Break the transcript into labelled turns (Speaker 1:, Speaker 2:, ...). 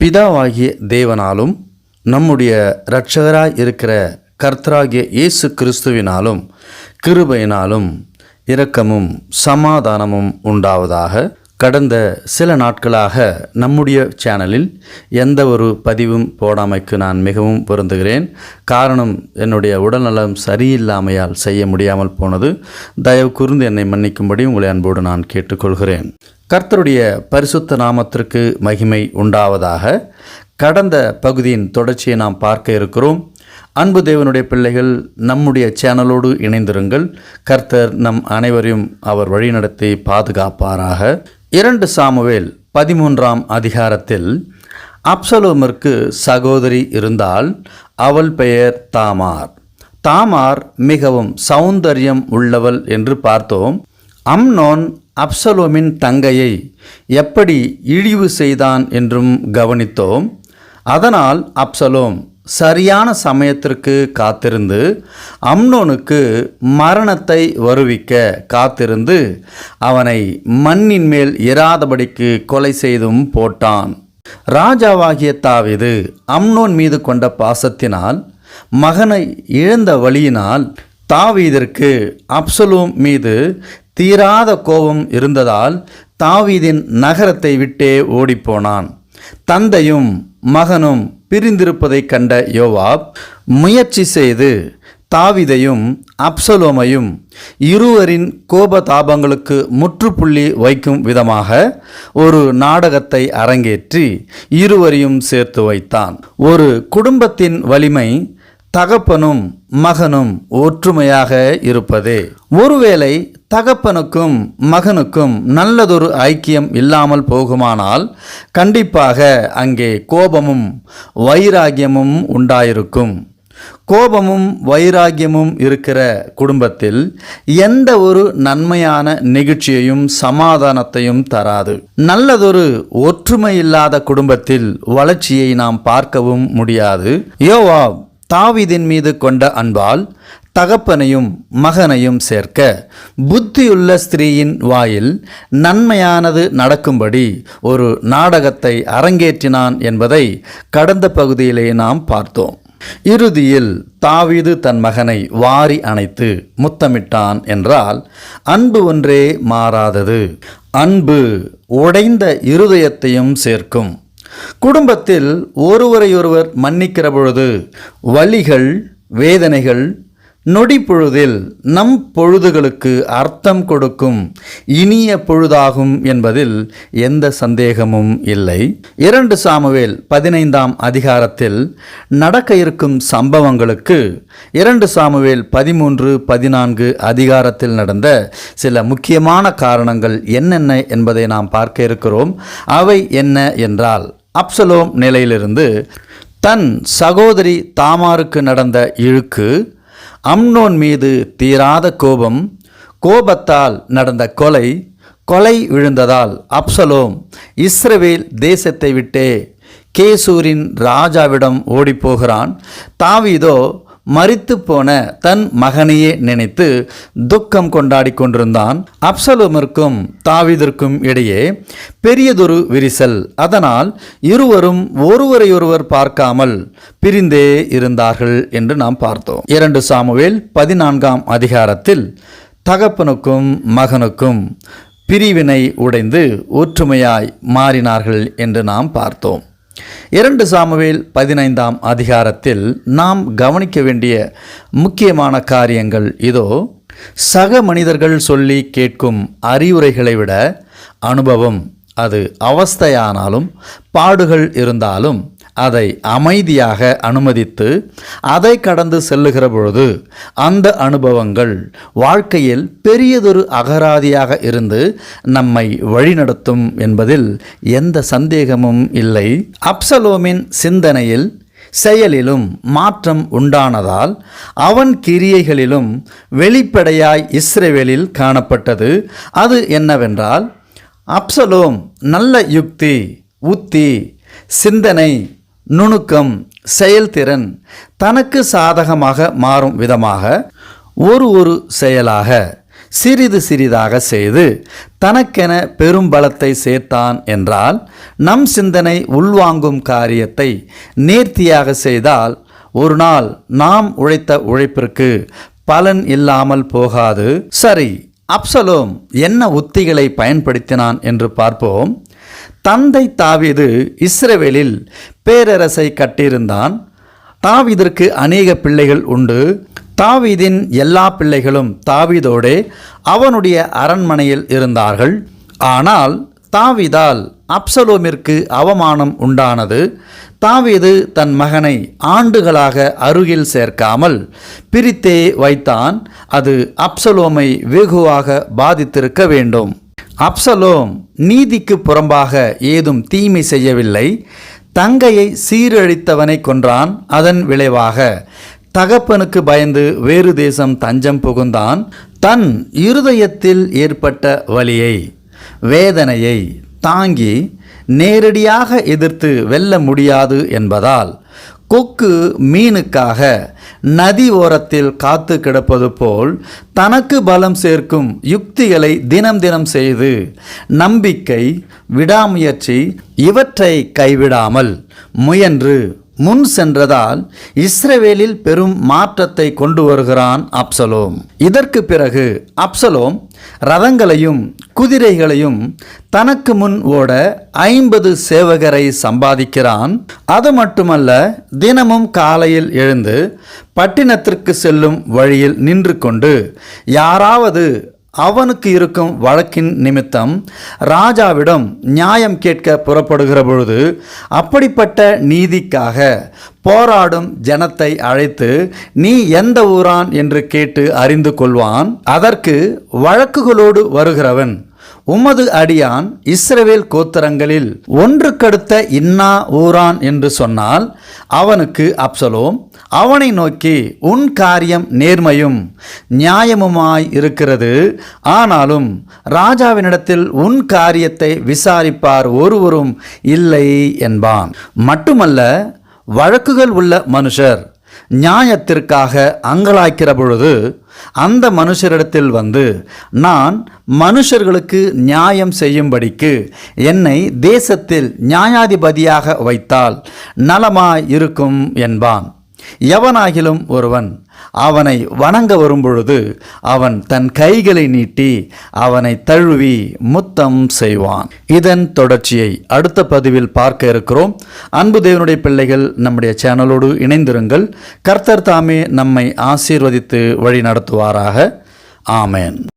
Speaker 1: பிதாவாகிய தேவனாலும் நம்முடைய இரட்சகராய் இருக்கிற கர்த்தராகிய இயேசு கிறிஸ்துவினாலும் கிருபையினாலும் இரக்கமும் சமாதானமும் உண்டாவதாக கடந்த சில நாட்களாக நம்முடைய சேனலில் எந்த ஒரு பதிவும் போடாமைக்கு நான் மிகவும் பொருந்துகிறேன். காரணம் என்னுடைய உடல்நலம் சரியில்லாமையால் செய்ய முடியாமல் போனது. தயவு கூர்ந்து என்னை மன்னிக்கும்படி உங்களை அன்போடு நான் கேட்டுக்கொள்கிறேன். கர்த்தருடைய பரிசுத்த நாமத்திற்கு மகிமை உண்டாவதாக. கடந்த பகுதியின் தொடர்ச்சியை நாம் பார்க்க இருக்கிறோம். அன்பு தேவனுடைய பிள்ளைகள் நம்முடைய சேனலோடு இணைந்திருங்கள். கர்த்தர் நம் அனைவரையும் அவர் வழிநடத்தி பாதுகாப்பாராக. இரண்டு சாமுவேல் பதிமூன்றாம் அதிகாரத்தில் அப்சலோமிற்கு சகோதரி இருந்தால் அவள் பெயர் தாமார். தாமார் மிகவும் சௌந்தரியம் உள்ளவள் என்று பார்த்தோம். அம்னோன் அப்சலோமின் தங்கையை எப்படி இழிவு செய்தான் என்றும் கவனித்தோம். அதனால் அப்சலோம் சரியான சமயத்திற்கு காத்திருந்து அம்னோனுக்கு மரணத்தை வருவிக்க காத்திருந்து அவனை மண்ணின் மேல் இராதபடிக்கு கொலை செய்தும் போட்டான். ராஜாவாகிய தாவிது அம்னோன் மீது கொண்ட பாசத்தினால் மகனை இழந்த வழியினால் தாவீதிற்கு அப்சலோம் மீது தீராத கோபம் இருந்ததால் தாவீதின் நகரத்தை விட்டே ஓடிப்போனான். தந்தையும் மகனும் பிரிந்திருப்பதைக் கண்ட யோவாப் முயற்சி செய்து தாவிதையும் அப்சலோமையும் இருவரின் கோபதாபங்களுக்கு முற்றுப்புள்ளி வைக்கும் விதமாக ஒரு நாடகத்தை அரங்கேற்றி இருவரையும் சேர்த்து வைத்தான். ஒரு குடும்பத்தின் வலிமை தகப்பனும் மகனும் ஒற்றுமையாக இருப்பதே. ஒருவேளை தகப்பனுக்கும் மகனுக்கும் நல்லதொரு ஐக்கியம் இல்லாமல் போகுமானால் கண்டிப்பாக அங்கே கோபமும் வைராகியமும் உண்டாயிருக்கும். கோபமும் வைராகியமும் இருக்கிற குடும்பத்தில் எந்த ஒரு நன்மையான நிகழ்ச்சியையும் சமாதானத்தையும் தராது. நல்லதொரு ஒற்றுமை இல்லாத குடும்பத்தில் வளர்ச்சியை நாம் பார்க்கவும் முடியாது. யோவா தாவிதின் மீது கொண்ட அன்பால் தகப்பனையும் மகனையும் சேர்க்க புத்தியுள்ள ஸ்திரீயின் வாயில் நன்மையானது நடக்கும்படி ஒரு நாடகத்தை அரங்கேற்றினான் என்பதை கடந்த பகுதியிலே நாம் பார்த்தோம். இறுதியில் தாவீது தன் மகனை வாரி அணைத்து முத்தமிட்டான் என்றால் அன்பு ஒன்றே மாறாதது. அன்பு உடைந்த இருதயத்தையும் சேர்க்கும். குடும்பத்தில் ஒருவரையொருவர் மன்னிக்கிற பொழுது வலிகள் வேதனைகள் நொடி பொழுதில் நம் பொழுதுகளுக்கு அர்த்தம் கொடுக்கும் இனிய பொழுதாகும் என்பதில் எந்த சந்தேகமும் இல்லை. இரண்டு சாமுவேல் பதினைந்தாம் அதிகாரத்தில் நடக்க இருக்கும் சம்பவங்களுக்கு இரண்டு சாமுவேல் பதிமூன்று பதினான்கு அதிகாரத்தில் நடந்த சில முக்கியமான காரணங்கள் என்னென்ன என்பதை நாம் பார்க்க இருக்கிறோம். அவை என்ன என்றால் அப்சலோம் நிலையிலிருந்து தன் சகோதரி தாமாருக்கு நடந்த இழுக்கு அம்னோன் மீது தீராத கோபம் கோபத்தால் நடந்த கொலை கொலை விழுந்ததால் அப்சலோம் இஸ்ரவேல் தேசத்தை விட்டே கேசூரின் ராஜாவிடம் ஓடிப்போகிறான். தாவீதோ மறித்து போன தன் மகனையே நினைத்து துக்கம் கொண்டாடி கொண்டிருந்தான் அப்சலோமிற்கும் தாவிதற்கும் இடையே பெரியதொரு விரிசல். அதனால் இருவரும் ஒருவரையொருவர் பார்க்காமல் பிரிந்தே இருந்தார்கள் என்று நாம் பார்த்தோம். இரண்டு சாமுவேல் பதினான்காம் அதிகாரத்தில் தகப்பனுக்கும் மகனுக்கும் பிரிவினை உடைந்து ஒற்றுமையாய் மாறினார்கள் என்று நாம் பார்த்தோம். இரண்டு சாமுவேல் பதினைந்தாம் அதிகாரத்தில் நாம் கவனிக்க வேண்டிய முக்கியமான காரியங்கள் இதோ. சக மனிதர்கள் சொல்லி கேட்கும் அறிவுரைகளை விட அனுபவம் அது அவஸ்தையானாலும் பாடுகள் இருந்தாலும் அதை அமைதியாக அனுமதித்து அதை கடந்து செல்லுகிற பொழுது அந்த அனுபவங்கள் வாழ்க்கையில் பெரியதொரு அகராதியாக இருந்து நம்மை வழிநடத்தும் என்பதில் எந்த சந்தேகமும் இல்லை. அப்சலோமின் சிந்தனையில் செயலிலும் மாற்றம் உண்டானதால் அவன் கிரியைகளிலும் வெளிப்படையாய் இஸ்ரேவேலில் காணப்பட்டது. அது என்னவென்றால் அப்சலோம் நல்ல யுக்தி உத்தி சிந்தனை நுணுக்கம் செயல்திறன் தனக்கு சாதகமாக மாறும் விதமாக ஒரு ஒரு செயலாக சிறிது சிறிதாக செய்து தனக்கென பெரும் பலத்தை சேர்த்தான் என்றால் நம் சிந்தனை உள்வாங்கும் காரியத்தை நேர்த்தியாக செய்தால் ஒரு நாள் நாம் உழைத்த உழைப்பிற்கு பலன் இல்லாமல் போகாது. சரி அப்சலோம் என்ன உத்திகளை பயன்படுத்தினான் என்று பார்ப்போம். தந்தை தாவீது இஸ்ரவேலில் பேரரசை கட்டியிருந்தான். தாவீதிற்கு அநேக பிள்ளைகள் உண்டு. தாவீதின் எல்லா பிள்ளைகளும் தாவீதோடே அவனுடைய அரண்மனையில் இருந்தார்கள். ஆனால் தாவீதால் அப்சலோமிற்கு அவமானம் உண்டானது. தாவீது தன் மகனை ஆண்டுகளாக அருகில் சேர்க்காமல் பிரித்தே வைத்தான். அது அப்சலோமை வெகுவாக பாதித்திருக்க வேண்டும். அப்சலோம் நீதிக்கு புறம்பாக ஏதும் தீமை செய்யவில்லை. தங்கையை சீரழித்தவனை கொன்றான் அதன் விளைவாக. தகப்பனுக்கு பயந்து வேறு தேசம் தஞ்சம் புகுந்தான். தன் இருதயத்தில் ஏற்பட்ட வலியை வேதனையை தாங்கி நேரடியாக எதிர்த்து வெல்ல முடியாது என்பதால் கொக்கு மீனுக்காக நதி ஓரத்தில் காத்து கிடப்பது போல் தனக்கு பலம் சேர்க்கும் யுக்திகளை தினம் தினம் செய்து நம்பிக்கை விடாமுயற்சி இவற்றை கைவிடாமல் முயன்று முன் சென்றதால் இஸ்ரவேலில் பெரும் மாற்றத்தை கொண்டு வருகிறான் அப்சலோம். இதற்கு பிறகு அப்சலோம் ரதங்களையும் குதிரைகளையும் தனக்கு முன் ஓட ஐம்பது சேவகரை சம்பாதிக்கிறான். அது மட்டுமல்ல தினமும் காலையில் எழுந்து பட்டினத்திற்கு செல்லும் வழியில் நின்று கொண்டு யாராவது அவனுக்கு இருக்கும் வழக்கின் நிமித்தம் ராஜாவிடம் நியாயம் கேட்க புறப்படுகிற பொழுது அப்படிப்பட்ட நீதிக்காக போராடும் ஜனத்தை அழைத்து நீ எந்த ஊரான்? என்று கேட்டு அறிந்து கொள்வான். அதற்கு வழக்குகளோடு வருகிறவன் உமது அடியான் இஸ்ரவேல் கோத்திரங்களில் ஒன்றுக்கடுத்த இன்னா ஊரான் என்று சொன்னால் அவனுக்கு அப்சலோம் அவனை நோக்கி உன் காரியம் நேர்மையும் நியாயமுமாய் இருக்கிறது. ஆனாலும் ராஜாவினிடத்தில் உன் காரியத்தை விசாரிப்பார் ஒருவரும் இல்லை என்பான். மட்டுமல்ல வழக்குகள் உள்ள மனுஷர் நியாயத்திற்காக அங்கலாய்க்கிற பொழுது அந்த மனுஷரிடத்தில் வந்து நான் மனுஷர்களுக்கு நியாயம் செய்யும்படிக்கு என்னை தேசத்தில் நியாயாதிபதியாக வைத்தால் நலமாய் இருக்கும் என்பான். எவனாகிலும் ஒருவன் அவனை வணங்க வரும்பொழுது அவன் தன் கைகளை நீட்டி அவனை தழுவி முத்தம் செய்வான். இதன் தொடர்ச்சியை அடுத்த பதிவில் பார்க்க இருக்கிறோம். அன்பு தேவனுடைய பிள்ளைகள் நம்முடைய சேனலோடு இணைந்திருங்கள். கர்த்தர் தாமே நம்மை ஆசீர்வதித்து வழி நடத்துவாராக ஆமேன்.